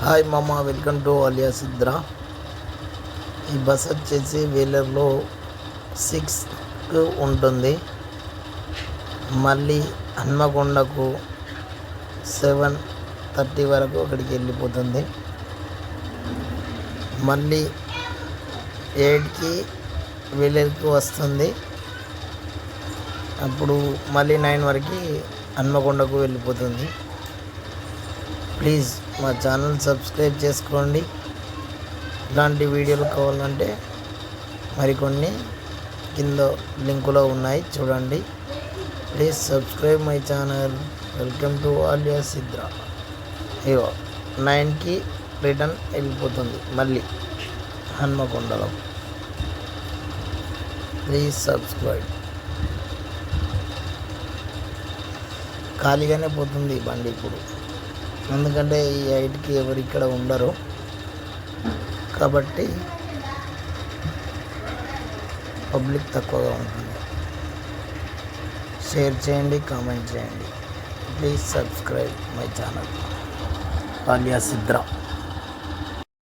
Hi మామ welcome to Alia Sidra. ఈ bus వచ్చేసి వేలర్లో సిక్స్కి ఉంటుంది. మళ్ళీ హన్మకొండకు సెవెన్ థర్టీ వరకు అక్కడికి వెళ్ళిపోతుంది. మళ్ళీ ఎయిట్కి వేలర్కి వస్తుంది. అప్పుడు మళ్ళీ నైన్ వరకు హన్మకొండకు వెళ్ళిపోతుంది. ప్లీజ్ మా ఛానల్ సబ్స్క్రైబ్ చేసుకోండి. ఇలాంటి వీడియోలు కావాలంటే మరికొన్ని కింద లింకులో ఉన్నాయి చూడండి. Please subscribe my channel. Welcome to Aliya Sidra. ఇగో నైన్కి రిటర్న్ వెళ్ళిపోతుంది మళ్ళీ హన్మకొండలో. Please subscribe. ఖాళీగానే పోతుంది బండి ఇప్పుడు. ఎందుకంటే ఈ హైట్కి ఎవరు ఇక్కడ ఉండరు. కాబట్టి పబ్లిక్ తక్కువగా ఉంటుంది. షేర్ చేయండి కామెంట్ చేయండి. Please subscribe my channel. Paliya Sidra